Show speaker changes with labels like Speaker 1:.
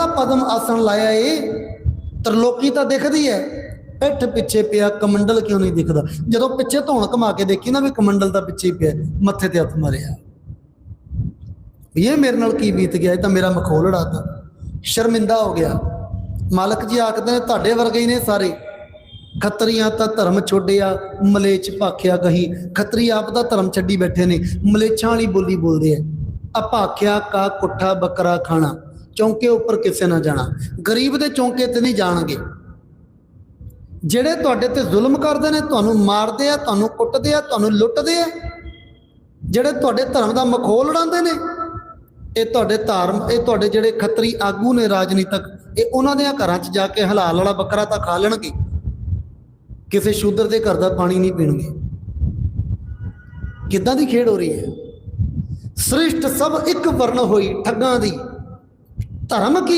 Speaker 1: ਕਾਹਦਾ ਪਦਮ ਆਸਣ ਲਾਇਆ ਏ, ਤਰਲੋਕੀ ਤਾਂ ਦਿਖਦੀ ਹੈ ਪਿੱਠ ਪਿੱਛੇ ਪਿਆ, ਕਮੰਡਲ ਕਿਉਂ ਨਹੀਂ ਦਿਖਦਾ? ਜਦੋਂ ਪਿੱਛੇ ਧੌਣ ਘਮਾ ਕੇ ਦੇਖੀ ਨਾ ਵੀ ਕਮੰਡਲ ਦਾ ਪਿੱਛੇ ਪਿਆ, ਮੱਥੇ ਤੇ ਹੱਥ ਮਾਰਿਆ। ਵੀ ਇਹ ਮੇਰੇ ਨਾਲ ਕੀ ਬੀਤ ਗਿਆ, ਇਹ ਤਾਂ ਮੇਰਾ ਮਖੌਲ ਉਡਾਤਾ। ਸ਼ਰਮਿੰਦਾ ਹੋ ਗਿਆ। ਮਾਲਕ ਜੀ ਆਖਦੇ ਨੇ, ਤੁਹਾਡੇ ਵਰਗੇ ਹੀ ਨੇ ਸਾਰੇ। ਖੱਤਰੀਆਂ ਤਾਂ ਧਰਮ ਛੋੜਿਆ ਮਲੇਚ ਭਾਖਿਆ ਕਹੀ। ਖੱਤਰੀ ਆਪ ਦਾ ਧਰਮ ਛੱਡੀ ਬੈਠੇ ਨੇ, ਮਲੇਛਾਂ ਵਾਲੀ ਬੋਲੀ ਬੋਲਦੇ ਆ ਅਭਾਖਿਆ ਭਾਖਿਆ ਕਾ ਕੁੱਠਾ ਬੱਕਰਾ ਖਾਣਾ। ਚੌਂਕੇ ਉੱਪਰ ਕਿਸੇ ਨਾ ਜਾਣਾ। ਗਰੀਬ ਦੇ ਚੌਂਕੇ ਤੇ ਨਹੀਂ ਜਾਣਗੇ। ਜਿਹੜੇ ਤੁਹਾਡੇ ਤੇ ਜ਼ੁਲਮ ਕਰਦੇ ਨੇ, ਤੁਹਾਨੂੰ ਮਾਰਦੇ ਆ, ਤੁਹਾਨੂੰ ਕੁੱਟਦੇ ਆ, ਤੁਹਾਨੂੰ ਲੁੱਟਦੇ ਆ, ਜਿਹੜੇ ਤੁਹਾਡੇ ਧਰਮ ਦਾ ਮਖੌਲ ਉਡਾਉਂਦੇ ਨੇ, ਇਹ ਤੁਹਾਡੇ ਧਾਰਮ, ਇਹ ਤੁਹਾਡੇ ਜਿਹੜੇ ਖੱਤਰੀ ਆਗੂ ਨੇ ਰਾਜਨੀਤਿਕ, ਇਹ ਉਹਨਾਂ ਦੇ ਘਰਾਂ 'ਚ ਜਾ ਕੇ ਹਲਾਲ ਵਾਲਾ ਬੱਕਰਾ ਤਾਂ ਖਾ ਲੈਣਗੇ। ਕਿਸੇ ਸ਼ੂਦਰ ਦੇ ਘਰ ਦਾ ਪਾਣੀ ਨਹੀਂ ਪੀਣਗੇ। ਕਿੱਦਾਂ ਦੀ ਖੇਡ ਹੋ ਰਹੀ ਹੈ? ਸ੍ਰਿਸ਼ਟ ਸਭ ਇੱਕ ਵਰਨ ਹੋਈ ਠੱਗਾਂ ਦੀ। ਧਰਮ ਕੀ